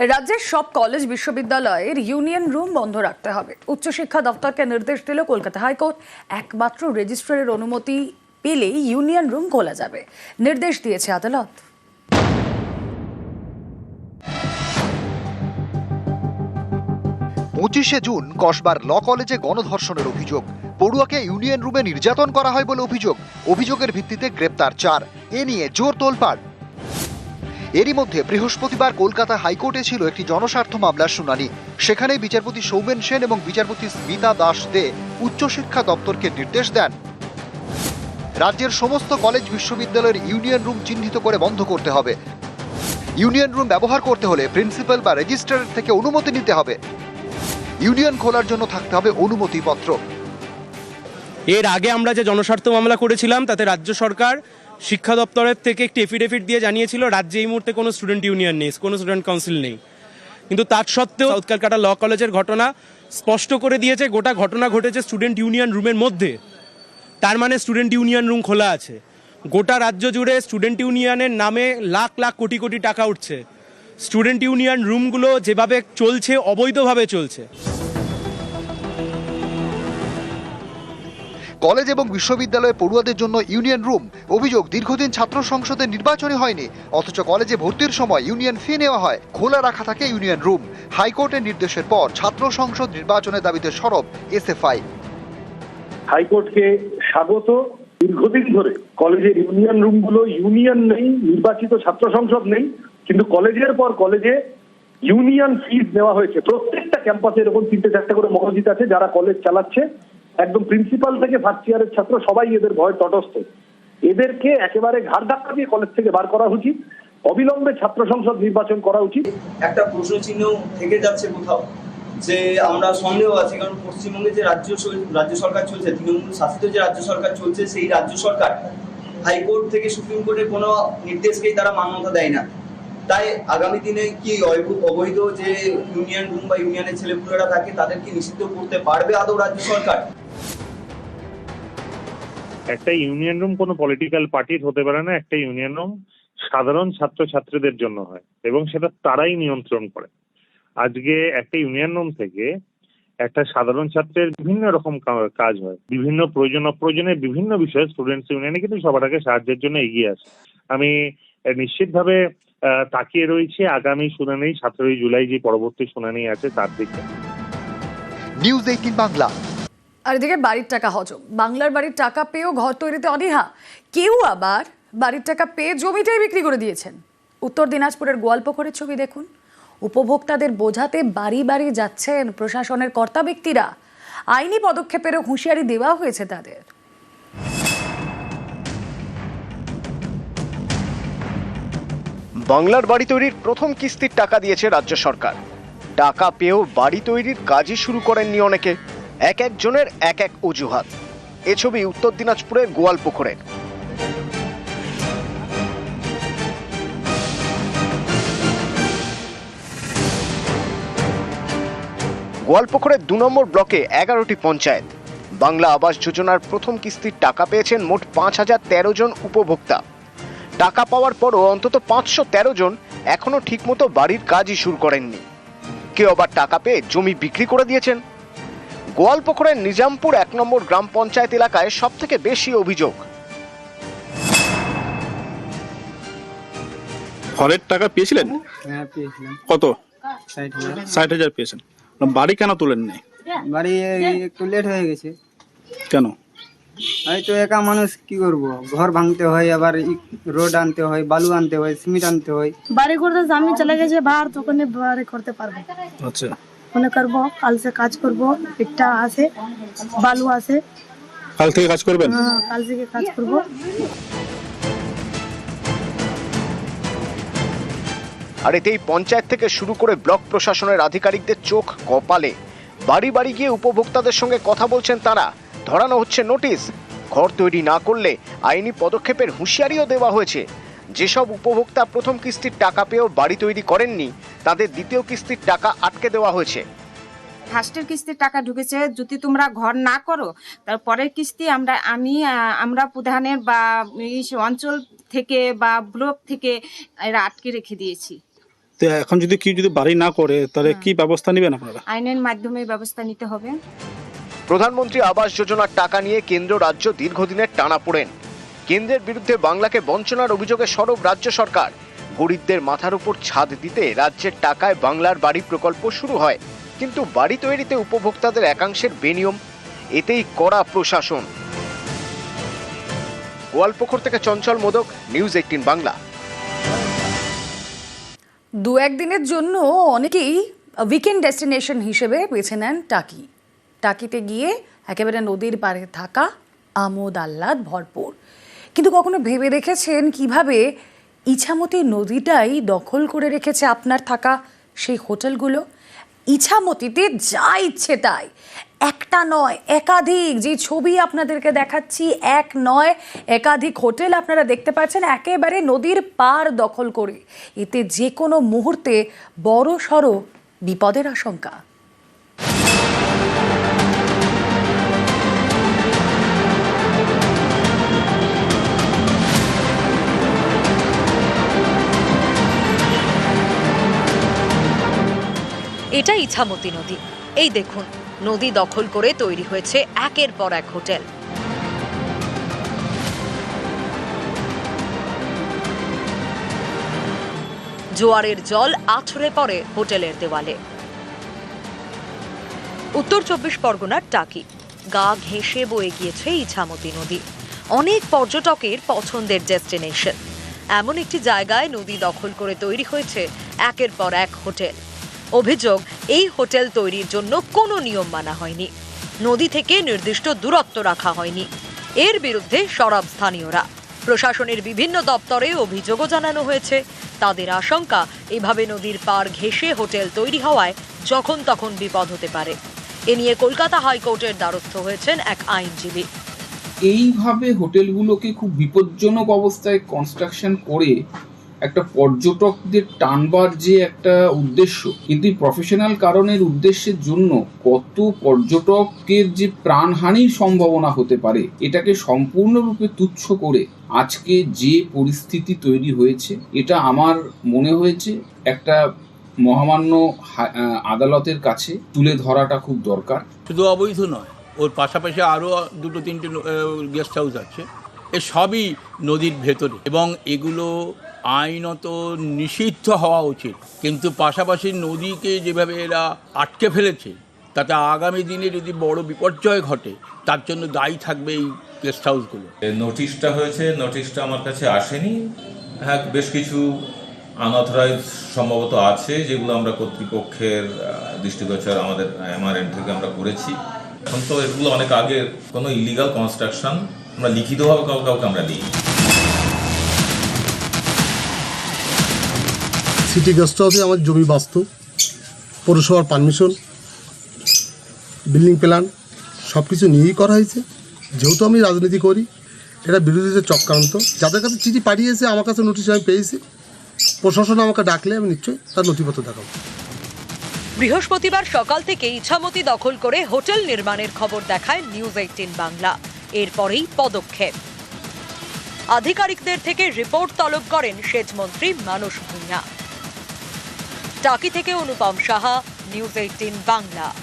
রাজ্যের সব কলেজ বিশ্ববিদ্যালয়ের ইউনিয়ন রুম বন্ধ রাখতে হবে। উচ্চশিক্ষা দপ্তরকে নির্দেশ দিল কলকাতা হাইকোর্ট। একমাত্র রেজিস্ট্রারের অনুমতি পেলেই ইউনিয়ন রুম খোলা যাবে। নির্দেশ দিয়েছে আদালত। পঁচিশে জুন কসবার ল কলেজে গণধর্ষণের অভিযোগ। পড়ুয়াকে ইউনিয়ন রুমে নির্যাতন করা হয় বলে অভিযোগ। অভিযোগের ভিত্তিতে গ্রেপ্তার চার। এ নিয়ে জোর তোলপাড়। এরই মধ্যে বৃহস্পতিবার কলকাতা হাইকোর্টে ছিল একটি জনস্বার্থ মামলার শুনানি। সেখানে বিচারপতি সৌমেন সেন এবং বিচারপতি স্মিতা দাস দে উচ্চশিক্ষা দপ্তরকে নির্দেশ দেন। রাজ্যের সমস্ত কলেজ বিশ্ববিদ্যালয়ের ইউনিয়ন রুম চিহ্নিত করে বন্ধ করতে হবে। ইউনিয়ন রুম ব্যবহার করতে হলে প্রিন্সিপাল বা রেজিস্ট্রারের থেকে অনুমতি নিতে হবে। ইউনিয়ন খোলার জন্য থাকতে হবে অনুমতিপত্র। এর আগে আমরা যে জনস্বার্থ মামলা করেছিলাম, তাতে রাজ্য সরকার শিক্ষা দপ্তরের থেকে একটি এফিডেভিট দিয়ে জানিয়েছিল, রাজ্যে এই মুহূর্তে কোনো স্টুডেন্ট ইউনিয়ন নেই, কোনো স্টুডেন্ট কাউন্সিল নেই। কিন্তু তার সত্ত্বেও সাউথ ক্যালকাটা ল কলেজের ঘটনা স্পষ্ট করে দিয়েছে, গোটা ঘটনা ঘটেছে স্টুডেন্ট ইউনিয়ন রুমের মধ্যে। তার মানে স্টুডেন্ট ইউনিয়ন রুম খোলা আছে। গোটা রাজ্য জুড়ে স্টুডেন্ট ইউনিয়নের নামে লাখ লাখ কোটি কোটি টাকা উঠছে। স্টুডেন্ট ইউনিয়ন রুমগুলো যেভাবে চলছে, অবৈধভাবে চলছে। কলেজ এবং বিশ্ববিদ্যালয়ে পড়ুয়াদের জন্য ইউনিয়ন রুম। অভিযোগ, দীর্ঘদিন ছাত্র সংসদের নির্বাচনই হয়নি। অথচ কলেজে ভর্তির সময় ইউনিয়ন ফি নেওয়া হয়। খোলা রাখা থাকে ইউনিয়ন রুম। হাইকোর্টের নির্দেশের পর ছাত্র সংসদ নির্বাচনের দাবিতে সরব এসএফআই। হাইকোর্টকে স্বাগত। দীর্ঘদিন ধরে কলেজের ইউনিয়ন রুমগুলো ইউনিয়ন নেই, নির্বাচিত ছাত্র সংসদ নেই, কিন্তু কলেজের পর কলেজে ইউনিয়ন ফিজ নেওয়া হয়েছে। প্রত্যেকটা ক্যাম্পাসে এরকম তিনটে চারটে করে মসজিদ আছে যারা কলেজ চালাচ্ছে। একদম প্রিন্সিপাল থেকে ফার্স্ট ইয়ারের ছাত্র সবাই এদের ভয় তটস্থ। এদেরকে একেবারে ঘাড় ধাক্কা দিয়ে কলেজ থেকে বার করা উচিত, অবিলম্বে ছাত্র সংসদ নির্বাচন করা উচিত। একটা প্রশ্ন চিহ্ন থেকে যাচ্ছে কোথাও, যে আমরা সন্দেহ আছে, কারণ পশ্চিমবঙ্গে যে রাজ্য রাজ্য সরকার চলছে, তৃণমূল শাসিত যে রাজ্য সরকার চলছে, সেই রাজ্য সরকার হাইকোর্ট থেকে সুপ্রিম কোর্টের কোনো নির্দেশকেই তারা মান্যতা দেয় না। তাই আগামী দিনে কি অবৈধ- যে ইউনিয়ন রুম বা ইউনিয়নের ছেলেপুলেরা থাকে তাদেরকে নিষিদ্ধ করতে পারবে আদৌ রাজ্য সরকার? একটা ইউনিয়ন রুম কোনো পলিটিক্যাল পার্টির হতে পারে না, একটা ইউনিয়ন রুম সাধারণ ছাত্রছাত্রীদের জন্য হয় এবং সেটা তারাই নিয়ন্ত্রণ করে। আজকে একটা ইউনিয়ন রুম থেকে একটা সাধারণ ছাত্রের বিভিন্ন রকম কাজ হয়, বিভিন্ন প্রয়োজন, অপ্রয়োজনে বিভিন্ন বিষয়ে স্টুডেন্টস ইউনিয়নে কিন্তু সবার আগে সাহায্যের জন্য এগিয়ে আসে। আমি নিশ্চিতভাবে তাকিয়ে রয়েছে আগামী শুনানি সতেরোই জুলাই যে পরবর্তী শুনানি আছে তার দিকে। News eighteen Bangla. আর এদিকে বাড়ির টাকা হজম। বাংলার বাড়ির টাকা পেয়েও ঘর তৈরিতে অনীহা। কেউ আবার বাড়ির টাকা পেয়ে জমিটাই বিক্রি করে দিয়েছেন। উত্তর দিনাজপুরের গোয়ালপুকুরের ছবি দেখুন। উপভোক্তাদের বোঝাতে বাড়ি বাড়ি যাচ্ছেন প্রশাসনের কর্তা ব্যক্তিরা। আইনি পদক্ষেপেরও হুঁশিয়ারি দেওয়া হয়েছে তাদের। বাংলার বাড়ি তৈরির প্রথম কিস্তির টাকা দিয়েছে রাজ্য সরকার। টাকা পেয়েও বাড়ি তৈরির কাজই শুরু করেননি অনেকে। এক একজনের এক এক অজুহাত। এ ছবি উত্তর দিনাজপুরের গোয়ালপুকুরের। গোয়ালপুকুরের দু নম্বর ব্লকে এগারোটি পঞ্চায়েত। বাংলা আবাস যোজনার প্রথম কিস্তির টাকা পেয়েছেন মোট পাঁচ হাজার তেরো জন উপভোক্তা। টাকা পাওয়ার পরও অন্তত পাঁচশো তেরো জন এখনও ঠিকমতো বাড়ির কাজই শুরু করেননি। কেউ আবার টাকা পেয়ে জমি বিক্রি করে দিয়েছেন। গোয়ালপুকুরের নিজামপুর এক নম্বর গ্রাম পঞ্চায়েত এলাকায় সব থেকে বেশি অভিযোগ। ঘরের টাকা পেয়েছিলেন? হ্যাঁ পেয়েছিলাম। কত? ষাট হাজার। ষাট হাজার পেয়েছেন। বাড়ি কেন তোলেন নাই বাড়ি একটু লেট হয়ে গেছে। কেন? হয়তো একা মানুষ কি করব? ঘর ভাঙতে হয় আবার রোড আনতে হয় বালু আনতে হয় সিমেন্ট আনতে হয়। বাড়ি করতে আমি চলে গেছে বাহার তখন বাড়ি করতে পারব। আচ্ছা। মনে করব কাল সে কাজ করব একটা আছে বালু আছে। কাল থেকে কাজ করবেন? হ্যাঁ, কাল থেকে কাজ করব। আর এতেই পঞ্চায়েত থেকে শুরু করে ব্লক প্রশাসনের আধিকারিকদের চোখ কপালে। বাড়ি বাড়ি গিয়ে উপভোক্তাদের সঙ্গে কথা বলছেন তারা। ধরানো হচ্ছে নোটিশ। ঘর তৈরি না করলে আইনি পদক্ষেপের হুঁশিয়ারিও দেওয়া হয়েছে। যেসব উপভোক্তা প্রথম কিস্তির টাকা পেয়েও বাড়ি তৈরি করেননি তাদের দ্বিতীয় কিস্তির টাকা আটকে দেওয়া হয়েছে। ফার্স্টের কিস্তির টাকা ঢুকেছে যদি তোমরা ঘর না করো তার পরের কিস্তি আমরা আমি আমরা প্রধানের বা এই অঞ্চল থেকে বা ব্লক থেকে এরা আটকে রেখে দিয়েছি। তো এখন যদি কেউ যদি বাড়ি না করে তাহলে কি ব্যবস্থা নেবেন আপনারা? আইনের মাধ্যমে ব্যবস্থা নিতে হবে। প্রধানমন্ত্রী আবাস যোজনার টাকা নিয়ে কেন্দ্র রাজ্য দীর্ঘদিনের টানা পড়েন। কেন্দ্রের বিরুদ্ধে বাংলাকে বঞ্চনার অভিযোগে সরব রাজ্য সরকার। গরিবদের মাথার উপর ছাদ দিতে রাজ্যের টাকায় বাংলার বাড়ি প্রকল্প শুরু হয়। কিন্তু বাড়ি তৈরিতে উপভোক্তাদের একাংশের বেনিয়ম, এতেই কড়া প্রশাসন। গোয়ালপুকুর থেকে চঞ্চল মোদক, নিউজ এইটিন বাংলা। দু একদিনের জন্য অনেকেই উইকেন্ড ডেস্টিনেশন হিসেবে বেছে নেন টাকি। টাকিতে গিয়ে একেবারে নদীর পাড়ে থাকা আমোদ আহ্লাদ ভরপুর। কিন্তু কখনো ভেবে দেখেছেন কীভাবে ইছামতি নদীটাই দখল করে রেখেছে আপনার থাকা সেই হোটেলগুলো? ইছামতিতে যা ইচ্ছে তাই। একটা নয়, একাধিক যে ছবি আপনাদেরকে দেখাচ্ছি, এক নয়, একাধিক হোটেল আপনারা দেখতে পাচ্ছেন একেবারে নদীর পার দখল করে। এতে যে কোনো মুহূর্তে বড় সড়ো বিপদের আশঙ্কা। ইছামতি নদী। এই দেখুন, নদী দখল করে তৈরি হয়েছে একের পর এক হোটেল। জোয়ারের জল আছড়ে পড়ে হোটেলের দেওয়ালে। উত্তর চব্বিশ পরগনার টাকি। গা ঘেঁষে বয়ে গিয়েছে ইছামতি নদী। অনেক পর্যটকের পছন্দের ডেস্টিনেশন। এমন একটি জায়গায় নদী দখল করে তৈরি হয়েছে একের পর এক হোটেল। অভিযোগ, এই হোটেল তৈরির জন্য কোনো নিয়ম মানা হয়নি। নদী থেকে নির্দিষ্ট দূরত্ব রাখা হয়নি। এর বিরুদ্ধে সরব স্থানীয়রা। প্রশাসনের বিভিন্ন দপ্তরে অভিযোগও জানানো হয়েছে। তাদের আশঙ্কা, এভাবে নদীর পার ঘেঁষে হোটেল তৈরি হওয়ায় যখন তখন বিপদ হতে পারে। এ নিয়ে কলকাতা হাইকোর্টের দ্বারস্থ হয়েছেন এক আইনজীবী। এইভাবে হোটেলগুলোকে খুব বিপজ্জনক অবস্থায় কনস্ট্রাকশন করে একটা পর্যটকদের টানবার যে একটা উদ্দেশ্য, কিন্তু প্রফেশনাল কারণের উদ্দেশ্যের জন্য কত পর্যটকের যে প্রাণহানির সম্ভাবনা হতে পারে, এটাকে সম্পূর্ণরূপে তুচ্ছ করে আজকে যে পরিস্থিতি তৈরি হয়েছে, এটা আমার মনে হয়েছে একটা মহামান্য আদালতের কাছে তুলে ধরাটা খুব দরকার। শুধু অবৈধ নয়, ওর পাশাপাশি আরও দুটো, তিনটে গেস্ট হাউস আছে, এ সবই নদীর ভেতরে এবং এগুলো আইনত নিষিদ্ধ হওয়া উচিত। কিন্তু পাশাপাশি নদীকে যেভাবে এরা আটকে ফেলেছে, তাতে আগামী দিনে যদি বড় বিপর্যয় ঘটে, তার জন্য দায়ী থাকবে এই গেস্ট হাউসগুলো নোটিশটা হয়েছে নোটিশটা আমার কাছে আসেনি। হ্যাঁ বেশ কিছু আনঅথরাইজ সম্ভবত আছে, যেগুলো আমরা কর্তৃপক্ষের দৃষ্টিগোচর আমাদের এমআরএম থেকে আমরা করেছি। এখন তো এগুলো অনেক আগে কোনো ইলিগাল কনস্ট্রাকশন আমরা লিখিতভাবে কাউকে কাউকে আমরা দিই সিটি গেস্ট হাউসে আমার জমি বাস্তু, পৌরসভার পারমিশন বিল্ডিং প্ল্যান সব কিছু নিয়েই করা হয়েছে। যেহেতু আমি রাজনীতি করি, এটা বিরোধীদের চক্রান্ত। যাদের কাছে চিঠি পাঠিয়েছে, আমার কাছে নোটিশ আমি পেয়েছি। প্রশাসন আমাকে ডাকলে আমি নিশ্চয়ই তার নথিপত্র দেখাবো। বৃহস্পতিবার সকাল থেকে ইছামতি দখল করে হোটেল নির্মাণের খবর দেখায় নিউজ এইটিন বাংলা। এরপরেই পদক্ষেপ। আধিকারিকদের থেকে রিপোর্ট তলব করেন সেচমন্ত্রী মানস ভূঁইয়া টাকি থেকে অনুপম সাহা নিউজ এইটিন বাংলা।